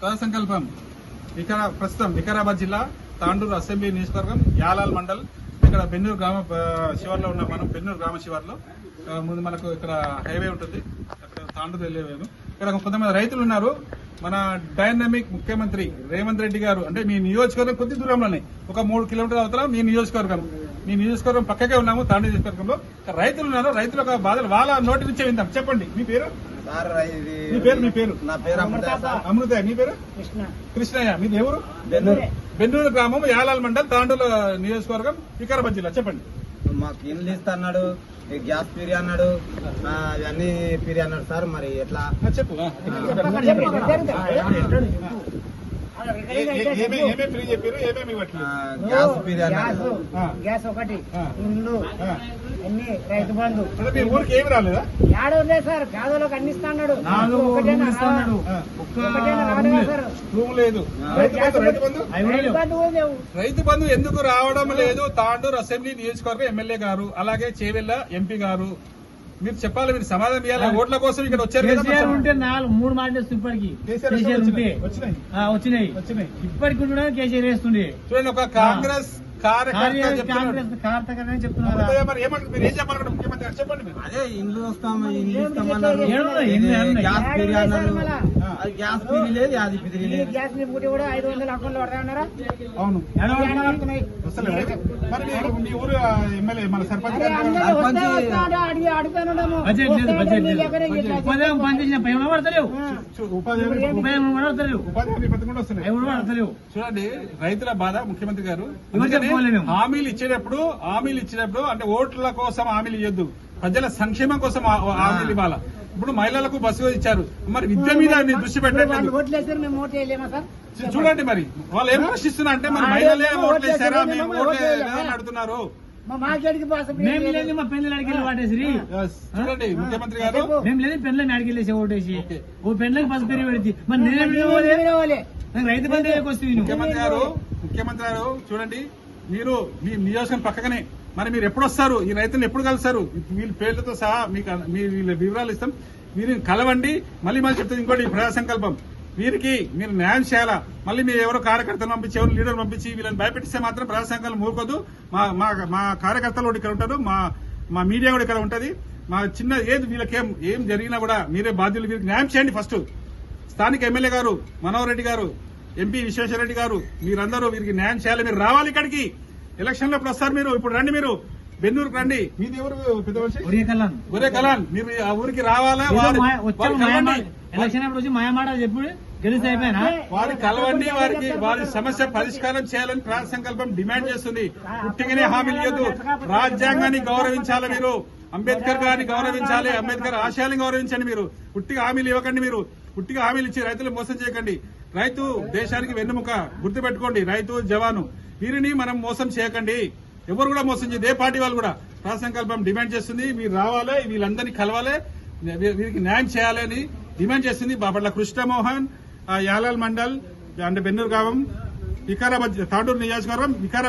కథ సంకల్పం వికారా ప్రస్తుతం వికారాబాద్ జిల్లా తాండూరు అసెంబ్లీ నియోజకవర్గం యాలాల్ మండల్. ఇక్కడ బెన్నూరు గ్రామ శివార్లో ఉన్నాం మనం బెన్నూరు గ్రామ శివార్లో. ముందు మనకు ఇక్కడ హైవే ఉంటుంది. అక్కడ తాండూరు వెళ్ళేవేను ఇక్కడ కొంతమంది రైతులు ఉన్నారు. మన డైనమిక్ ముఖ్యమంత్రి రేవంత్ రెడ్డి గారు అంటే మీ నియోజకవర్గం కొద్ది దూరంలోనే ఒక మూడు కిలోమీటర్ల అవతల మీ నియోజకవర్గం. మీ నియోజకవర్గం పక్కకే ఉన్నాము తాండూరు నియోజకవర్గంలో. రైతులు ఉన్నారు రైతుల బాధలు వాళ్ళ నోటి నుంచే విందాం. చెప్పండి మీ పేరు? సార్ ఇది మీ పేరు మీ పేరు? నా పేరు అమృత సార్. అమృత మీ పేరు? కృష్ణ. కృష్ణయ్య మీది ఎవరు బెన్నూరు బెన్నూరు గ్రామం యాలాల్ మండల్ తాండూరు నియోజకవర్గం వికారాబాద్ జిల్లా. చెప్పండి. మాకు ఇల్లు ఇస్తా అన్నాడు గ్యాస్ పీరి అన్నాడు ఆ, ఇవన్నీ పీరి అన్నాడు సార్ మరి ఎట్లా? చెప్పు. గ్యాస్ ఒకటి. ఇల్లు. అన్ని రైతు బంధు. ఊరికి ఏమి రాలేదా? ఏడో లేదు సార్? పేదలకు అన్ని ఇస్తాడు. రైతు బంధు ఎందుకు రావడం లేదు? తాండూరు అసెంబ్లీ నియోజకవర్గం ఎమ్మెల్యే గారు అలాగే చేవెళ్ళ ఎంపీ గారు మీరు చెప్పాలి మీరు సమాధానం ఇవ్వాలి. ఓట్ల కోసం ఇక్కడ వచ్చారు కేసీఆర్ ఉంటే నాలుగు మూడు మాటలు ఇప్పటికి. కేసీఆర్ ఉంటే. వచ్చినాయి. ఇప్పటికి కూడా కేసీఆర్ వేస్తుండే. చూడండి ఒక కాంగ్రెస్ అదే ఇండ్లు ఇస్తామన్నారు? గ్యాస్ అన్నారు. అది లేదు అది పిదిరి ఈ లేదు. గ్యాస్ నింపుకుంటే కూడా ఐదు వందల అకౌంట్లో పడతాయన్నారా? అవును. ఉపాధ్యాయం పడతలేవు. ఉపాధ్యాయం పడతలేవు. పడతలేవు. చూడండి రైతుల బాధ ముఖ్యమంత్రి గారు. హామీలు ఇచ్చేటప్పుడు హామీలు ఇచ్చినప్పుడు అంటే ఓట్ల కోసం హామీలు ఇవ్వద్దు ప్రజల సంక్షేమం కోసం హామీలు ఇవ్వాలా. ఇప్పుడు మహిళలకు బస్సు ఇచ్చారు. మరి విద్య మీద దృష్టి వాళ్ళు పెట్టట్లేదు ఓట్లు వేసారు మేము ఓట్లు వేయలేమా సార్? చూ- చూడండి మరి. వాళ్ళు ఏం ప్రశ్నిస్తున్నా అంటే మరి మహిళలే ఓట్లు వేసారా మేము ఓట్లు అని అడుగుతున్నారు? మా మేము లేదు అడిగి వాటేసి Yes. చూడండి ముఖ్యమంత్రి గారు. మేము లేదు పెన్నులు అడిగేసి ఓటేసి. ఓ పెన్నులకు పసుపు పెరిగి పెడితే. మరి నేనే రావాలి? నాకు రైతు బంధు వస్తుంది ముఖ్యమంత్రి గారు ముఖ్యమంత్రి గారు చూడండి మీరు మీ నియోజకం పక్కనే మరి మీరు ఎప్పుడు వస్తారు? ఈ రైతులు ఎప్పుడు కలుస్తారు? వీళ్ళ పేర్లతో సహా మీకు మీ వీళ్ళ వివరాలు ఇస్తాం. మీరు కలవండి. మళ్ళీ మళ్ళీ చెప్తుంది ఇంకోటి ప్రజా సంకల్పం. వీరికి మీరు న్యాయం చేయాలా? మళ్ళీ మీరు ఎవరో కార్యకర్తలు పంపించి ఎవరు లీడర్ పంపించి వీళ్ళని భయపెట్టిస్తే మాత్రం ప్రజా సంకల్పం ఊరుకోదు మా మా మా కార్యకర్తలు కూడా ఇక్కడ ఉంటారు. మా మా మీడియా కూడా ఇక్కడ ఉంటది. మా చిన్న ఏది వీళ్ళకేం ఏం జరిగినా కూడా మీరే బాధ్యులు. వీరికి న్యాయం చేయండి ఫస్ట్. స్థానిక ఎమ్మెల్యే గారు మనోహర్ రెడ్డి గారు ఎంపీ విశ్వేశ్వరరెడ్డి గారు మీరందరూ వీరికి న్యాయం చేయాలి. మీరు రావాలి ఇక్కడికి. ఎలక్షన్లో వస్తారు మీరు? ఇప్పుడు రండి మీరు. బెన్నూరుకు రండి. మీది ఎవరు పెద్ద మనిషి ఒరే కలాన్ మీరు ఆ ఊరికి రావాలా? ఎలక్షన్ వచ్చి మాయమాట చెప్పుడు గెలిస్తే అయిపోయినా? వారి కలవండి వారికి వారి సమస్య పరిష్కారం చేయాలని ప్రాణ సంకల్పం డిమాండ్ చేస్తుంది. పుట్టిగానే హామీలు ఇవ్వద్దు. రాజ్యాంగాన్ని గౌరవించాలి మీరు. అంబేద్కర్ గారిని గౌరవించాలి. అంబేద్కర్ ఆశయాన్ని గౌరవించండి మీరు. పుట్టిగా హామీలు ఇవ్వకండి మీరు. పుట్టిగా హామీలు ఇచ్చి రైతులు మోసం చేయకండి. రైతు దేశానికి వెన్నుముక గుర్తుపెట్టుకోండి. రైతు జవాను. వీరిని మనం మోసం చేయకండి. ఎవరు కూడా మోసం చేయదు ఏ పార్టీ వాళ్ళు కూడా ప్రాణ సంకల్పం డిమాండ్ చేస్తుంది. మీరు రావాలి వీళ్ళందరినీ కలవాలి. వీరికి న్యాయం చేయాలని డిమాండ్ చేసింది బాపట్ల కృష్ణమోహన్ యాలల్ యాలాల్ మండల్ అంటే బెన్నూరు గ్రామం వికారాబాద్ తాండూరు నియోజకవర్గం వికారాబాద్